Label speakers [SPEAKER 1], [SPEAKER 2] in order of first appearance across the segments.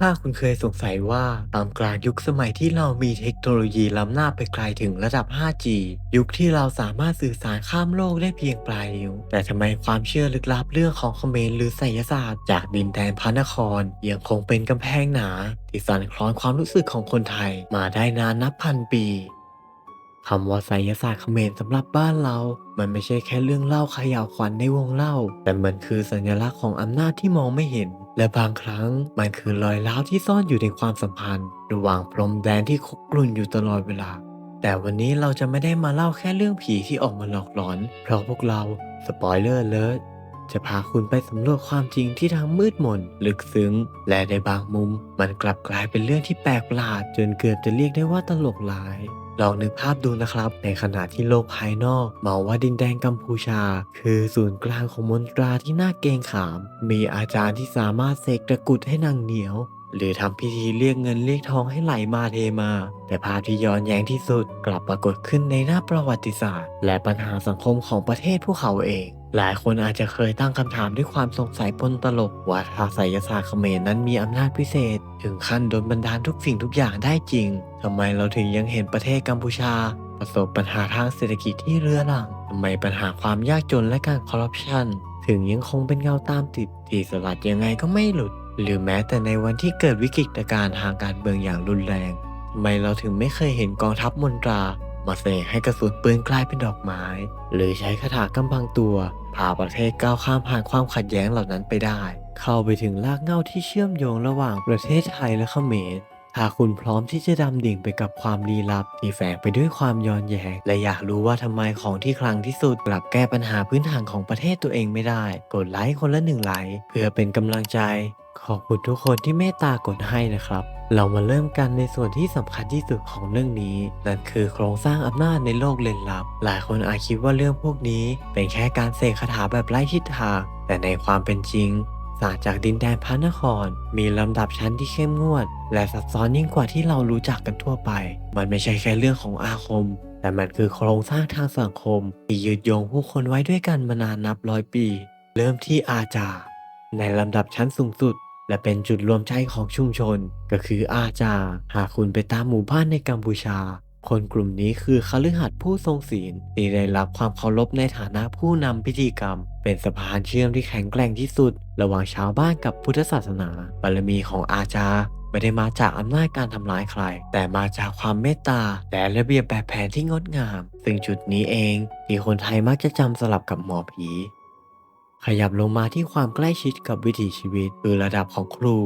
[SPEAKER 1] ถ้าคุณเคยสงสัยว่าตามกลางยุคสมัยที่เรามีเทคโนโลยีล้ำหน้าไปไกลถึงระดับ 5G ยุคที่เราสามารถสื่อสารข้ามโลกได้เพียงปลายนิ้ว แต่ทำไมความเชื่อลึกลับเรื่องของเขมรหรือไสยศาสตร์ จากดินแดนพระนคร ยังคงเป็นกำแพงหนา ที่สั่นคลอนความรู้สึกของคนไทย มาได้นานนับพันปีคำว่าไสยศาสตร์เขมรสำหรับบ้านเรา มันไม่ใช่แค่เรื่องเล่าขย่าวขวัญในวงเล่า แต่มันคือสัญลักษณ์ของอำนาจที่มองไม่เห็น และบางครั้งมันคือรอยร้าวที่ซ่อนอยู่ในความสัมพันธ์ ระหว่างพรมแดนที่คุกรุ่นอยู่ตลอดเวลา แต่วันนี้เราจะไม่ได้มาเล่าแค่เรื่องผีที่ออกมาหลอกหลอน เพราะพวกเราสปอยเลอร์เลยจะพาคุณไปสำรวจความจริงที่ทั้งมืดมนลึกซึ้ง และในบางมุม มันกลับกลายเป็นเรื่องที่แปลกประหลาด จนเกือบจะเรียกได้ว่าตลกร้าย ลองนึกภาพดูนะครับ ในขณะที่โลกภายนอกมองว่าดินแดนกัมพูชา คือศูนย์กลางของมนตราที่น่าเกรงขาม มีอาจารย์ที่สามารถเสกตะกุดให้นางเหนียว หรือทำพิธีเรียกเงินเรียกทองให้ไหลมาเทมา แต่ภาพที่ย้อนแย้งที่สุดกลับปรากฏขึ้นในหน้าประวัติศาสตร์ และปัญหาสังคมของประเทศพวกเขาเอง หลายคนอาจจะเคยตั้งคำถามด้วยความสงสัยปนตลกว่าถ้าไสยศาสตร์เขมรนั้นมีอำนาจพิเศษ ถึงขั้นโดนบันดาลทุกสิ่งทุกอย่างได้จริงทำไมเราถึงยังเห็นประเทศกัมพูชา ประสบปัญหาทางเศรษฐกิจที่เรื้อรังทำไมปัญหาความยากจนและการคอร์รัปชันถึงยังคงเป็นเงาตามติดที่สลัดยังไงก็ไม่หลุด หรือแม้แต่ในวันที่เกิดวิกฤตการณ์ทางการเมืองอย่างรุนแรงทำไมเราถึงไม่เคยเห็นกองทัพมนตรา มาเสกให้กระสุนปืนกลายเป็นดอกไม้ หรือใช้คาถากำบังตัวพาประเทศก้าวข้ามผ่านความขัดแย้งเหล่านั้นไปได้ เข้าไปถึงรากเหง้าที่เชื่อมโยงระหว่างประเทศไทยและเขมรถ้าคุณพร้อมที่จะดำดิ่งไปกับความลี้ลับที่แฝงไปด้วยความย้อนแย้งและอยากรู้ว่าทำไมของที่คลังที่สุดกลับแก้ปัญหาพื้นฐานของประเทศตัวเองไม่ได้ กดไลค์คนละหนึ่งไลค์เพื่อเป็นกำลังใจ ขอบคุณทุกคนที่เมตตากดให้นะครับ เรามาเริ่มกันในส่วนที่สำคัญที่สุดของเรื่องนี้ นั่นคือโครงสร้างอำนาจในโลกเล่นลับ หลายคนอาจคิดว่าเรื่องพวกนี้ เป็นแค่การเสกคาถาแบบไร้ทิศทาง แต่ในความเป็นจริงศาสตร์จากดินแดนพระนคร มีลำดับชั้นที่เข้มงวด และซับซ้อนยิ่งกว่าที่เรารู้จักกันทั่วไป มันไม่ใช่แค่เรื่องของอาคม แต่มันคือโครงสร้างทางสังคม ที่ยืดโยงผู้คนไว้ด้วยกันมานานนับร้อยปี เริ่มที่อาจา ในลำดับชั้นสูงสุด และเป็นจุดรวมใจของชุมชน ก็คืออาจา หากคุณไปตามหมู่บ้านในกัมพูชา คนกลุ่มนี้คือคฤหัสถ์ผู้ทรงศีลที่ได้รับความเคารพในฐานะผู้นำพิธีกรรม เป็นสะพานเชื่อมที่แข็งแกร่งที่สุด ระหว่างชาวบ้านกับพุทธศาสนา บารมีของอาจาไม่ได้มาจากอำนาจการทำร้ายใคร แต่มาจากความเมตตา และระเบียบแบบแผนที่งดงาม ซึ่งจุดนี้เองที่คนไทยมักจะจำสลับกับหมอผี ขยับลงมาที่ความใกล้ชิดกับวิถีชีวิต คือระดับของครู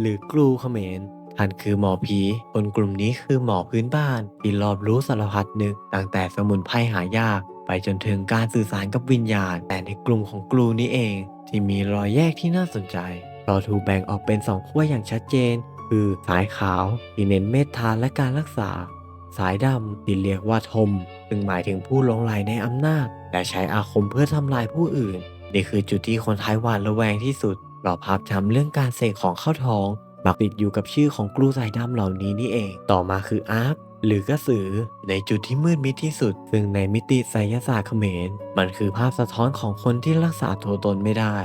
[SPEAKER 1] หรือครูเขมรท่านคือหมอผี คนกลุ่มนี้คือหมอพื้นบ้านที่รอบรู้สารพัดนึกตั้งแต่สมุนไพรหายาก ไปจนถึงการสื่อสารกับวิญญาณ แต่ในกลุ่มของครูนี้เอง ที่มีรอยแยกที่น่าสนใจเพราะถูกแบ่งออกเป็นสองขั้วอย่างชัดเจน คือสายขาวที่เน้นเมตตาและการรักษา สายดำที่เรียกว่าทมซึ่งหมายถึงผู้หลงไหลในอำนาจ และใช้อาคมเพื่อทำลายผู้อื่น นี่คือจุดที่คนไทยหวาดระแวงที่สุดเราภาพจำเรื่องการเสกของเข้าท้องมักติดอยู่กับชื่อของกลูสายดำเหล่านี้นี่เอง ต่อมาคืออาร์คหรือกระสือในจุดที่มืดมิดที่สุด ซึ่งในมิติไสยศาสตร์เขมร มันคือภาพสะท้อนของคนที่รักษาตัวตนไม่ได้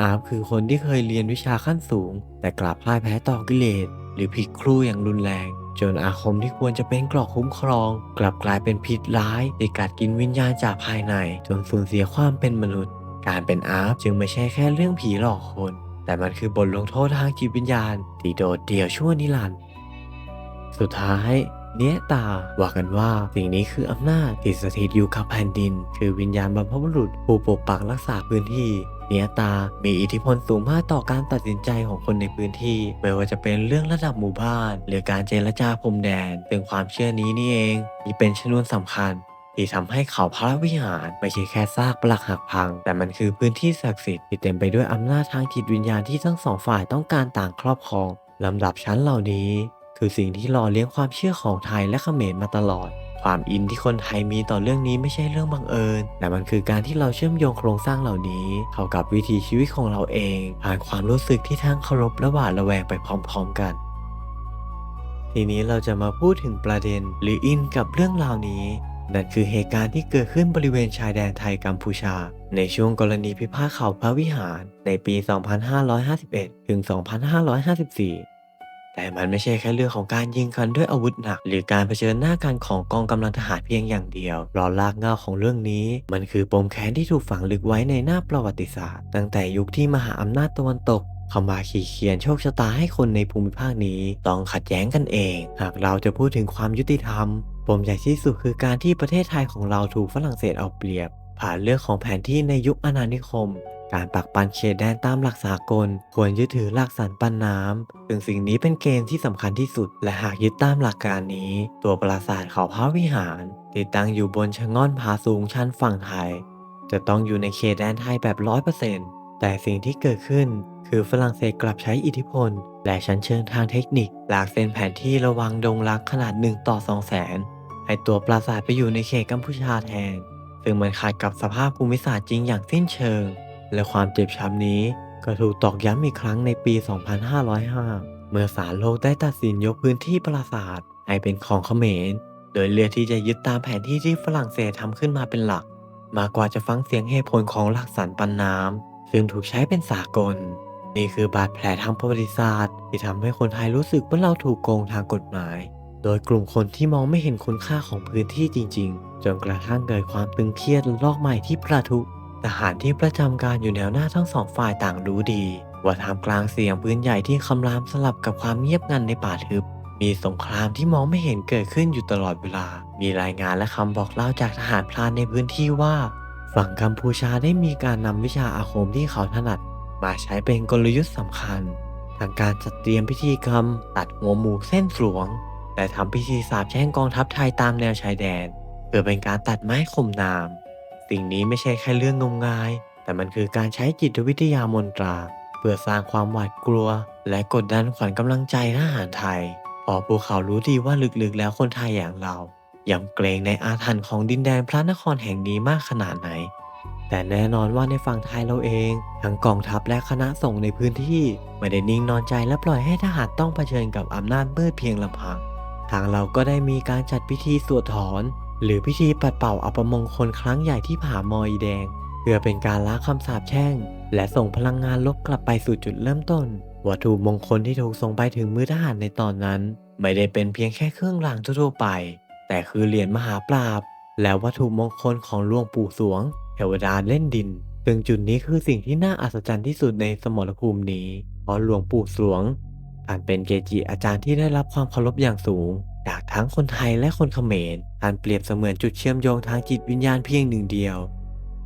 [SPEAKER 1] อาร์ฟคือคนที่เคยเรียนวิชาขั้นสูง แต่กลับพ่ายแพ้ต่อกิเลสหรือผิดครูอย่างรุนแรง จนอาคมที่ควรจะเป็นกรอกคุ้มครอง กลับกลายเป็นพิษร้ายที่กัดกินวิญญาณจากภายใน จนสูญเสียความเป็นมนุษย์ การเป็นอาร์ฟจึงไม่ใช่แค่เรื่องผีหลอกคน แต่มันคือบทลงโทษทางจิตวิญญาณที่โดดเดี่ยวชั่วนิรันดร์สุดท้ายเนี้ยตาว่ากันว่าสิ่งนี้คืออำนาจที่สถิตอยู่กับแผ่นดิน คือวิญญาณบรรพบุรุษผู้ปกปักรักษาพื้นที่ เนียตามีอิทธิพลสูงมากต่อการตัดสินใจของคนในพื้นที่ ไม่ว่าจะเป็นเรื่องระดับหมู่บ้าน หรือการเจรจาพรมแดนซึ่งความเชื่อนี้นี่เองที่เป็นชนวนสำคัญ ที่ทำให้เขาพระวิหารไม่ใช่แค่ซากปลักหักพัง แต่มันคือพื้นที่ศักดิ์สิทธิ์ที่เต็มไปด้วยอำนาจทางจิตวิญญาณที่ทั้งสองฝ่ายต้องการต่างครอบครองลำดับชั้นเหล่านี้ คือสิ่งที่หล่อเลี้ยงความเชื่อของไทยและเขมรมาตลอด ความอินที่คนไทยมีต่อเรื่องนี้ไม่ใช่เรื่องบังเอิญ แต่มันคือการที่เราเชื่อมโยงโครงสร้างเหล่านี้ เข้ากับวิถีชีวิตของเราเองผ่านความรู้สึกที่ทั้งเคารพและหวาดระแวงไปพร้อม ๆ กันทีนี้เราจะมาพูดถึงประเด็นหรืออินกับเรื่องราวนี้ นั่นคือเหตุการณ์ที่เกิดขึ้นบริเวณชายแดนไทยกัมพูชา ในช่วงกรณีพิพาทเขาพระวิหารในปี 2551 ถึง 2554 แต่มันไม่ใช่แค่เรื่องของการยิงกันด้วยอาวุธหนัก หรือการเผชิญหน้ากันของกองกำลังทหารเพียงอย่างเดียวรอลากเงาของเรื่องนี้ มันคือปมแค้นที่ถูกฝังลึกไว้ในหน้าประวัติศาสตร์ ตั้งแต่ยุคที่มหาอำนาจตะวันตก เข้ามาขีดเขียนโชคชะตาให้คนในภูมิภาคนี้ต้องขัดแย้งกันเอง หากเราจะพูดถึงความยุติธรรมปมใหญ่ที่สุดคือการที่ประเทศไทยของเราถูกฝรั่งเศสเอาเปรียบ ผ่านเรื่องของแผนที่ในยุคอาณานิคม การปักปันเขตแดนตามหลักสากล ควรยึดถือหลักสันปันน้ำซึ่งสิ่งนี้เป็นเกณฑ์ที่สำคัญที่สุด และหากยึดตามหลักการนี้ ตัวปราสาทเขาพระวิหารที่ตั้งอยู่บนชะง่อนผาสูงชันฝั่งไทย จะต้องอยู่ในเขตแดนไทยแบบร้อยเปอร์เซ็นต์แต่สิ่งที่เกิดขึ้น คือฝรั่งเศสกลับใช้อิทธิพล และชั้นเชิงทางเทคนิคหลากเส้นแผนที่ระวังดงรักขนาด1ต่อ2แสนให้ตัวปราสาทไปอยู่ในเขตกัมพูชาแทน ซึ่งมันขัดกับสภาพภูมิศาสตร์จริงอย่างสิ้นเชิง และความเจ็บช้ำนี้ก็ถูกตอกย้ำอีกครั้งในปี 2505 เมื่อศาลโลกได้ตัดสินยกพื้นที่ปราสาทให้เป็นของเขมร โดยเลือกที่จะยึดตามแผนที่ที่ฝรั่งเศสทำขึ้นมาเป็นหลัก มากกว่าจะฟังเสียงเหตุผลของหลักสันปันน้ำซึ่งถูกใช้เป็นสากล นี่คือบาดแผลทางประวัติศาสตร์ ที่ทำให้คนไทยรู้สึกว่าเราถูกโกงทางกฎหมาย โดยกลุ่มคนที่มองไม่เห็นคุณค่าของพื้นที่จริง ๆ จนกระทั่งเกิดความตึงเครียดลอกใหม่ที่ประทุทหารที่ประจำการอยู่แนวหน้าทั้งสองฝ่ายต่างรู้ดี ว่าท่ามกลางเสียงปืนใหญ่ที่คำรามสลับกับความเงียบงันในป่าทึบ มีสงครามที่มองไม่เห็นเกิดขึ้นอยู่ตลอดเวลา มีรายงานและคำบอกเล่าจากทหารพรานในพื้นที่ว่า ฝั่งกัมพูชาได้มีการนำวิชาอาคมที่เขาถนัด มาใช้เป็นกลยุทธ์สำคัญทางการจัดเตรียมพิธีกรรม ตัดหัวหมูเส้นสวง และทำพิธีสาบแช่งกองทัพไทยตามแนวชายแดน เพื่อเป็นการตัดไม้ข่มนาม สิ่งนี้ไม่ใช่แค่เรื่องงมงาย แต่มันคือการใช้จิตวิทยามนตรา เพื่อสร้างความหวาดกลัว และกดดันขวัญกำลังใจทหารไทยเพอพวกเขารู้ดีว่าลึกๆ แล้วคนไทยอย่างเรายำเกรงในอาถรรพ์ของดินแดนพระนครแห่งนี้มากขนาดไหน แต่แน่นอนว่าในฝั่งไทยเราเองทั้งกองทัพและคณะส่งฆ์ในพื้นที่ไม่ได้นิ่งนอนใจและปล่อยให้ทหารต้องเผชิญกับอำนาจมืดเพียงลำพัง ทางเราก็ได้มีการจัดพิธีสวดถอน หรือพิธีปัดเป่าอัปมงคลครั้งใหญ่ที่ผามอยแดง เพื่อเป็นการละคำสาปแช่ง และส่งพลังงานลบกลับไปสู่จุดเริ่มต้น วัตถุมงคลที่ถูกส่งไปถึงมือทหารในตอนนั้น ไม่ได้เป็นเพียงแค่เครื่องรางทั่วไป แต่คือเหรียญมหาปราบ และวัตถุมงคลของหลวงปู่สวง เทวดาเล่นดินซึ่งจุดนี้คือสิ่งที่น่าอัศจรรย์ที่สุดในสมรภูมินี้ เพราะหลวงปู่สวงท่านเป็นเกจิอาจารย์ที่ได้รับความเคารพอย่างสูง จากทั้งคนไทยและคนเขมร ท่านเปรียบเสมือนจุดเชื่อมโยงทางจิตวิญญาณเพียงหนึ่งเดียว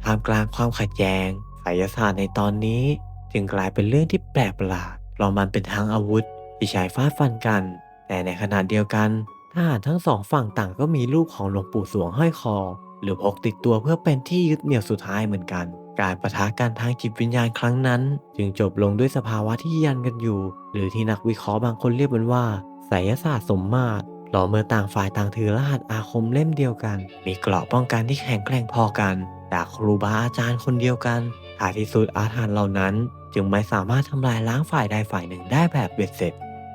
[SPEAKER 1] ท่ามกลางความขัดแย้งไสยศาสตร์ในตอนนี้ จึงกลายเป็นเรื่องที่แปลกประหลาดเพราะมันเป็นทางอาวุธที่ใช้ฟาดฟันกัน แต่ในขณะเดียวกันทหารทั้งสองฝั่งต่างก็มีรูปของหลวงปู่สวงห้อยคอ หรือพกติดตัวเพื่อเป็นที่ยึดเหนี่ยวสุดท้ายเหมือนกัน การประทะกันทางจิตวิญญาณครั้งนั้น จึงจบลงด้วยสภาวะที่ยันกันอยู่ หรือที่นักวิเคราะห์บางคนเรียกมันว่าไสยศาสตร์สมมาตรเพราะเมื่อต่างฝ่ายต่างถือรหัสอาคมเล่มเดียวกัน มีเกราะป้องกันที่แข็งแกร่งพอกัน จากครูบาอาจารย์คนเดียวกันท้ายที่สุดอาถรรพ์เหล่านั้น จึงไม่สามารถทำลายล้างฝ่ายใดฝ่ายหนึ่งได้แบบเบ็ดเสร็จ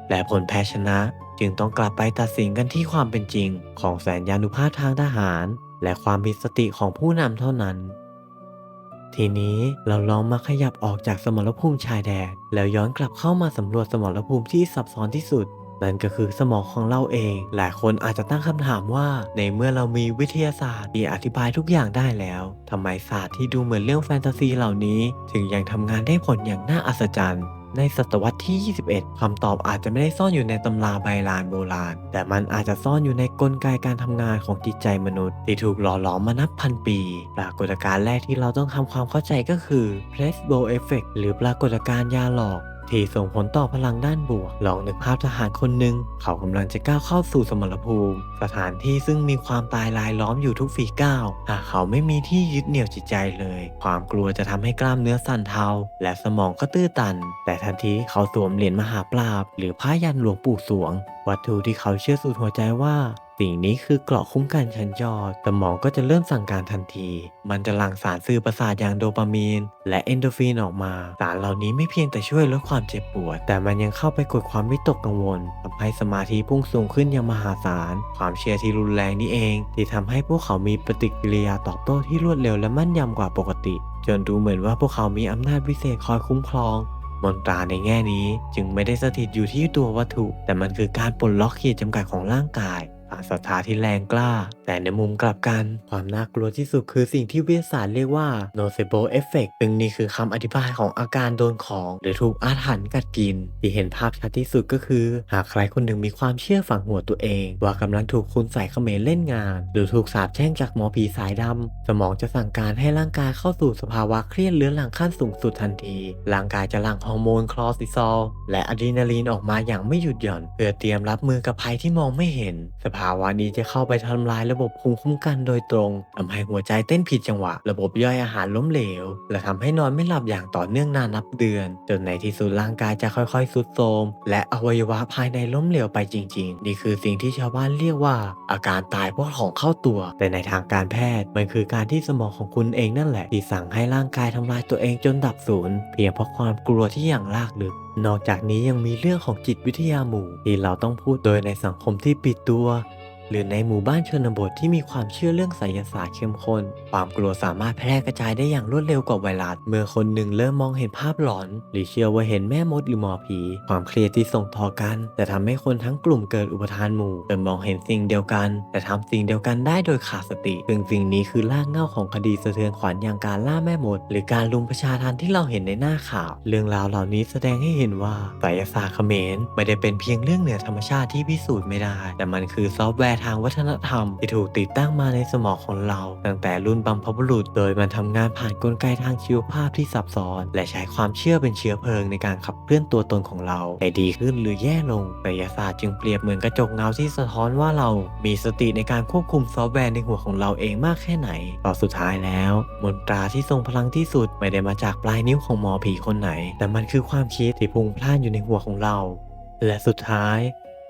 [SPEAKER 1] และผลแพ้ชนะ จึงต้องกลับไปตัดสินกันที่ความเป็นจริง ของแสนยานุภาพทางทหาร และความมีสติของผู้นำเท่านั้น ทีนี้เราลองมาขยับออกจากสมรภูมิชายแดนแล้วย้อนกลับเข้ามาสำรวจสมรภูมิที่ซับซ้อนที่สุด นั่นก็คือสมองของเราเอง หลายคนอาจจะตั้งคำถามว่า ในเมื่อเรามีวิทยาศาสตร์ที่อธิบายทุกอย่างได้แล้วทำไมศาสตร์ที่ดูเหมือนเรื่องแฟนตาซีเหล่านี้ ถึงยังทำงานได้ผลอย่างน่าอัศจรรย์ ในศตวรรษที่ 21คำตอบอาจจะไม่ได้ซ่อนอยู่ในตำราใบลานโบราณ แต่มันอาจจะซ่อนอยู่ในกลไกการทำงานของจิตใจมนุษย์ ที่ถูกหล่อหลอมมานับพันปี ปรากฏการณ์แรกที่เราต้องทำความเข้าใจก็คือ placebo effect หรือปรากฏการณ์ยาหลอก ที่ส่งผลต่อพลังด้านบวก ลองนึกภาพทหารคนหนึ่งเขากำลังจะก้าวเข้าสู่สมรภูมิ สถานที่ซึ่งมีความตายรายล้อมอยู่ทุกฝีก้าวหากเขาไม่มีที่ยึดเหนี่ยวจิตใจเลย ความกลัวจะทำให้กล้ามเนื้อสั่นเทา และสมองก็ตื้อตัน แต่ทันทีเขาสวมเหรียญมหาปราบ หรือผ้ายันหลวงปู่สวง วัตถุที่เขาเชื่อสุดหัวใจว่า สิ่งนี้คือเกราะคุ้มกันชั้นยอด สมองก็จะเริ่มสั่งการทันที มันจะหลั่งสารสื่อประสาทอย่างโดปามีน และเอนโดฟินออกมา สารเหล่านี้ไม่เพียงแต่ช่วยลดความเจ็บปวด แต่มันยังเข้าไปกดความวิตกกังวลทำให้สมาธิพุ่งสูงขึ้นอย่างมหาศาล ความเชื่อที่รุนแรงนี่เอง ที่ทำให้พวกเขามีปฏิกิริยาตอบโต้ที่รวดเร็วและมั่นยำกว่าปกติ จนดูเหมือนว่าพวกเขามีอำนาจพิเศษคอยคุ้มครองมนตราในแง่นี้จึงไม่ได้สถิตอยู่ที่ตัววัตถุ แต่มันคือการปลดล็อกขีดจำกัดของร่างกาย ศรัทธาที่แรงกล้า แต่ในมุมกลับกัน ความน่ากลัวที่สุดคือสิ่งที่วิทยาศาสตร์เรียกว่า nocebo effect ซึ่งนี่คือคำอธิบายของอาการโดนของ หรือถูกอาถรรพ์กัดกิน ที่เห็นภาพชัดที่สุดก็คือ หากใครคนหนึ่งมีความเชื่อฝังหัวตัวเอง ว่ากำลังถูกคุณใส่เขมรเล่นงาน หรือถูกสาปแช่งจากหมอผีสายดำสมองจะสั่งการให้ร่างกายเข้าสู่สภาวะเครียดเรื้อรังขั้นสูงสุดทันที ร่างกายจะหลั่งฮอร์โมนคลอร์ติซอลและอะดรีนาลีนออกมาอย่างไม่หยุดหย่อนเพื่อเตรียมรับมือกับภัยที่มองไม่เห็นสภภาวะนี้จะเข้าไปทำลายระบบภูมิคุ้มกันโดยตรงทำให้หัวใจเต้นผิดจังหวะ ระบบย่อยอาหารล้มเหลว และทำให้นอนไม่หลับอย่างต่อเนื่องนานนับเดือน จนในที่สุดร่างกายจะค่อยๆสุดโทรมและอวัยวะภายในล้มเหลวไปจริง ๆ นี่คือสิ่งที่ชาวบ้านเรียกว่า อาการตายเพราะของเข้าตัว แต่ในทางการแพทย์มันคือการที่สมองของคุณเองนั่นแหละ ที่สั่งให้ร่างกายทำลายตัวเองจนดับศูนย์เพียงเพราะความกลัวที่อย่างลากลึกนอกจากนี้ยังมีเรื่องของจิตวิทยาหมู่ ที่เราต้องพูดโดยในสังคมที่ปิดตัว หรือในหมู่บ้านชนบทที่มีความเชื่อเรื่องไสยศาสตร์เข้มข้น ความกลัวสามารถแพร่กระจายได้อย่างรวดเร็วกว่าไวรัส เมื่อคนหนึ่งเริ่มมองเห็นภาพหลอน หรือเชื่อว่าเห็นแม่มดหรือหมอผี ความเครียดที่ส่งต่อกันจะทำให้คนทั้งกลุ่มเกิดอุปทานหมู่จนมองเห็นสิ่งเดียวกัน แต่ทำสิ่งเดียวกันได้โดยขาดสติ ซึ่งสิ่งนี้คือรากเหง้าของคดีสะเทือนขวัญอย่างการล่าแม่มด หรือการลุมประชาทันที่เราเห็นในหน้าข่าว เรื่องราวเหล่านี้แสดงให้เห็นว่าไสยศาสตร์เขมรไม่ได้เป็นเพียงเรื่องเหนือธรรมชาติที่พิสูจน์ไม่ได้ แต่มันคือซอฟต์แวร์ทางวัฒนธรรม ที่ถูกติดตั้งมาในสมองของเรา ตั้งแต่รุ่นบรรพบุรุษ โดยมันทำงานผ่านกลไกทางชีวภาพที่ซับซ้อน และใช้ความเชื่อเป็นเชื้อเพลิงในการขับเคลื่อนตัวตนของเราให้ดีขึ้นหรือแย่ลงไสยศาสตร์จึงเปรียบเหมือนกระจกเงาที่สะท้อนว่าเรา มีสติในการควบคุมซอฟต์แวร์ในหัวของเราเองมากแค่ไหนต่อสุดท้ายแล้ว มนตราที่ทรงพลังที่สุดไม่ได้มาจากปลายนิ้วของหมอผีคนไหน แต่มันคือความคิดที่พุ่งพล่านอยู่ในหัวของเรา และสุดท้าย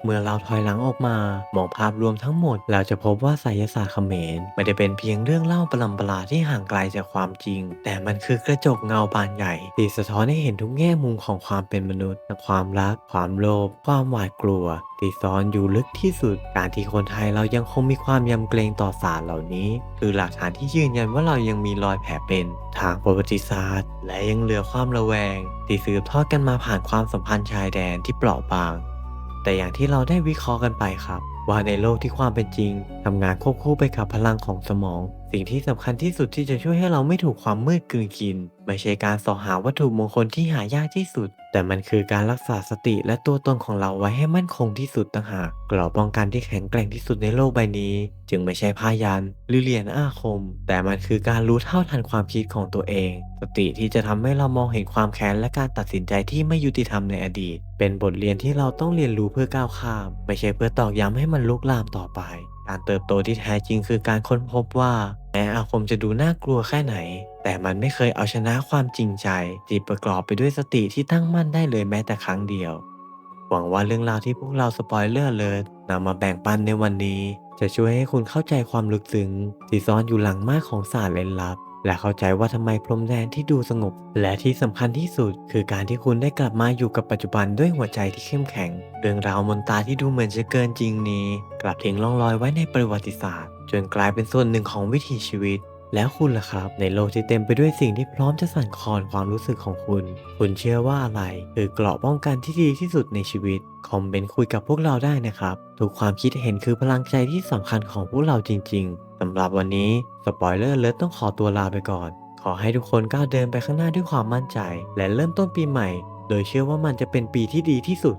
[SPEAKER 1] เมื่อเราถอยหลังออกมามองภาพรวมทั้งหมด เราจะพบว่าไสยศาสตร์เขมรไม่ได้เป็นเพียงเรื่องเล่าประหลำประลาดที่ห่างไกลจากความจริง แต่มันคือกระจกเงาบานใหญ่ที่สะท้อนให้เห็นทุกแง่มุมของความเป็นมนุษย์ความรัก ความโลภความหวาดกลัวที่ซ่อนอยู่ลึกที่สุด การที่คนไทยเรายังคงมีความยำเกรงต่อศาสตร์เหล่านี้ คือหลักฐานที่ยืนยันว่าเรายังมีรอยแผลเป็นทางประวัติศาสตร์ และยังเหลือความระแวง ที่สืบทอดกันมาผ่านความสัมพันธ์ชายแดนที่เปราะบาง แต่อย่างที่เราได้วิเคราะห์กันไปครับ ว่าในโลกที่ความเป็นจริงทำงานควบคู่ไปกับพลังของสมอง สิ่งที่สำคัญที่สุดที่จะช่วยให้เราไม่ถูกความมืดกลืนกิน ไม่ใช่การสอหาวัตถุมงคลที่หายากที่สุด แต่มันคือการรักษาสติและตัวตนของเราไว้ให้มั่นคงที่สุดต่างหากกรอบป้องกันที่แข็งแกร่งที่สุดในโลกใบนี้ จึงไม่ใช่ผ้ายันหรือเหรียญอาคม แต่มันคือการรู้เท่าทันความคิดของตัวเอง สติที่จะทำให้เรามองเห็นความแค้นและการตัดสินใจที่ไม่ยุติธรรมในอดีต เป็นบทเรียนที่เราต้องเรียนรู้เพื่อก้าวข้าม ไม่ใช่เพื่อตอกย้ำให้มันลุกลามต่อไป การเติบโตที่แท้จริงคือการค้นพบว่า แม้อาคมจะดูน่ากลัวแค่ไหน แต่มันไม่เคยเอาชนะความจริงใจที่ประกอบไปด้วยสติที่ตั้งมั่นได้เลยแม้แต่ครั้งเดียว หวังว่าเรื่องราวที่พวกเราสปอยเลอร์เลยนำมาแบ่งปันในวันนี้ จะช่วยให้คุณเข้าใจความลึกซึ้งที่ซ่อนอยู่หลังมากของศาสตร์เล่นลับ และเข้าใจว่าทำไมพรมแดนที่ดูสงบ และที่สำคัญที่สุด คือการที่คุณได้กลับมาอยู่กับปัจจุบันด้วยหัวใจที่เข้มแข็ง เรื่องราวมนตราที่ดูเหมือนจะเกินจริงนี้ กลับทิ้งล่องรอยไว้ในประวัติศาสตร์ จนกลายเป็นส่วนหนึ่งของวิถีชีวิต แล้วคุณล่ะครับ ในโลกที่เต็มไปด้วยสิ่งที่พร้อมจะสั่นคลอนความรู้สึกของคุณ คุณเชื่อว่าอะไร คือเกราะป้องกันที่ดีที่สุดในชีวิต คอมเมนต์คุยกับพวกเราได้นะครับ ทุกความคิดเห็นคือพลังใจที่สำคัญของพวกเราจริง ๆสำหรับวันนี้สปอยเลอร์เลิศต้องขอตัวลาไปก่อน ขอให้ทุกคนก้าวเดินไปข้างหน้าด้วยความมั่นใจ และเริ่มต้นปีใหม่ โดยเชื่อว่ามันจะเป็นปีที่ดีที่สุด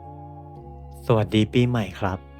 [SPEAKER 1] สวัสดีปีใหม่ครับ